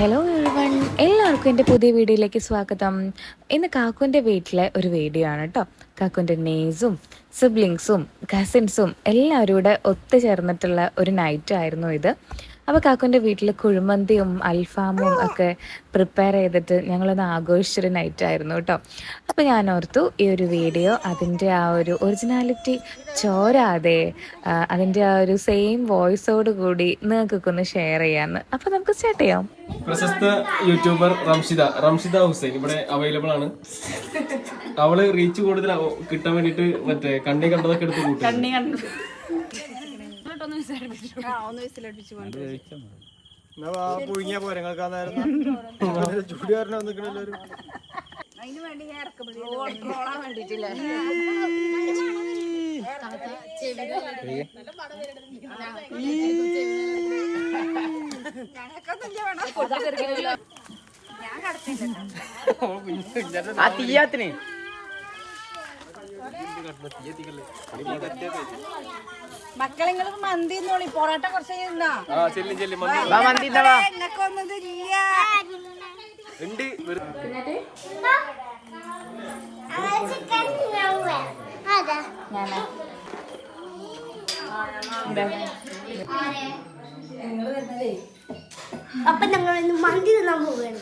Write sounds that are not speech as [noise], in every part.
Hello everyone എല്ലാവർക്കും എന്റെ പുതിയ വീഡിയോയിലേക്ക് സ്വാഗതം. ഇന്ന് കാക്കുവിന്റെ വീട്ടിലെ ഒരു വീഡിയോ ആണ് കേട്ടോ. കാക്കുവിന്റെ നെയ്സും സിബ്ലിങ്സും കസിൻസും എല്ലാവരും കൂടെ ഒത്തുചേർന്നിട്ടുള്ള ഒരു നൈറ്റ് ആയിരുന്നു ഇത്. അപ്പോൾ കാക്കുന്റെ വീട്ടിൽ കുഴിമന്തിയും അൽഫാമും ഒക്കെ പ്രിപ്പയർ ചെയ്തിട്ട് ഞങ്ങളൊന്ന് ആഘോഷിച്ചൊരു നൈറ്റ് ആയിരുന്നു കേട്ടോ. അപ്പോൾ ഞാൻ ഓർത്തു ഈ ഒരു വീഡിയോ അതിന്റെ ആ ഒരു ഒറിജിനാലിറ്റി ചോരാതെ അതിന്റെ അതിന്റെ ആ ഒരു സെയിം വോയിസോട് കൂടി നിങ്ങൾക്കൊക്കെ ഒന്ന് ഷെയർ ചെയ്യാമെന്ന് അപ്പോൾ നമുക്ക് സ്റ്റാർട്ട് ചെയ്യാം. പ്രശസ്ത യൂട്യൂബർ റംഷിദ റംഷിദ ഹുസൈൻ ഇവിടെ അവൈലബിൾ ആണ്. അവൾ റീച്ച് കൂടുതൽ കിട്ടാൻ വേണ്ടിട്ട് മറ്റേ കണ്ണി കണ്ടതൊക്കെ എടുത്ത് കൂട്ടും [laughs] പുഴുങ്ങിയ [laughs] ചൂടി കാരണം നിൽക്കണല്ലോ ആ. തീയാത്തിന് മക്കളെങ്ങൾ മന്തി എന്നോളി പൊറോട്ട കുറച്ച് നിന്നാ ആ. ചെല്ലി ചെല്ലി മന്തി. വാ മന്തി ഇല്ല ഉണ്ട് വെറു- അപ്പൊ ഞങ്ങൾ മന്തി തിന്നാൻ പോവുകയാണ്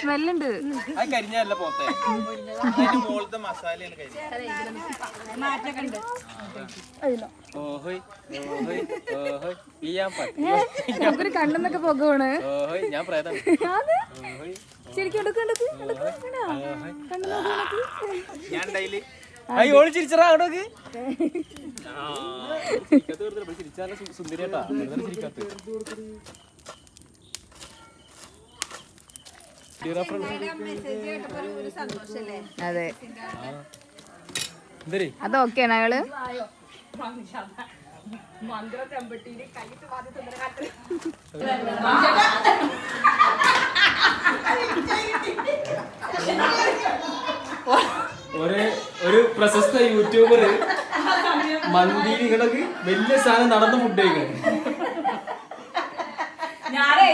സ്മെല്ലുണ്ട്. അത് കരിഞ്ഞല്ല പോത്തെ. മുകളിലത്തെ മസാലയാണ് കരിഞ്ഞ ഓഹോയ് ഓഹോയ് ഓഹോയ്. ഈ ഞാൻ പറ്റി നമുക്കൊരു കണ്ണെന്നൊക്കെ പോകുവാണ് ഓഹോയ് ഞാൻ പ്രേതം ശരിക്കും ഞാൻ ഡെയിലി അയ്യോ ഓൾ ചിരിച്ചറാ അങ്ങോട്ടേക്ക് ചിരിച്ചാല സുന്ദരിയാട്ടാ ചിരിക്കാത്ത. അതെ. എന്തേ അത് ഓക്കെയാണ് അയാൾ. ഒരു ഒരു പ്രശസ്ത യൂട്യൂബർ മന്തി നിങ്ങളൊക്കെ വലിയ സാധനം നടന്ന് ഫുഡ് കഴിക്കണം ഞാനേ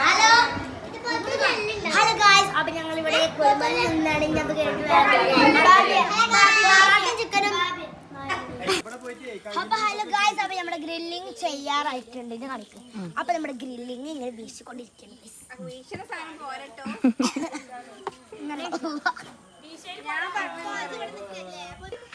ഹലോ ഹലോ ഗായ്സ് അപ്പൊ ഞങ്ങൾ ഇവിടെ നിന്നാണ് ചിക്കനും അപ്പൊ ഹലോ ഗായ്സ് അപ്പൊ നമ്മുടെ ഗ്രില്ലിംഗ് ചെയ്യാറായിട്ടുണ്ട്. ഇത് കാണിക്കും. അപ്പൊ നമ്മുടെ ഗ്രില്ലിംഗ് ഇങ്ങനെ വീശിക്കൊണ്ടിരിക്കുന്നു. ഇങ്ങനെ.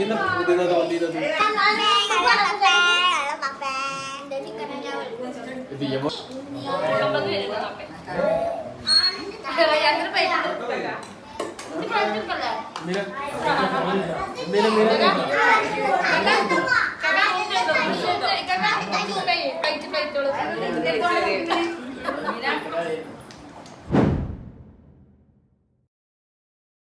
ആ പൊറോട്ടയിലുണ്ട് രണ്ട് അണ്ണാശികൾ ഇന്ന് പുതിയ തോന്നിയത് ഇത് യമ നില നില നില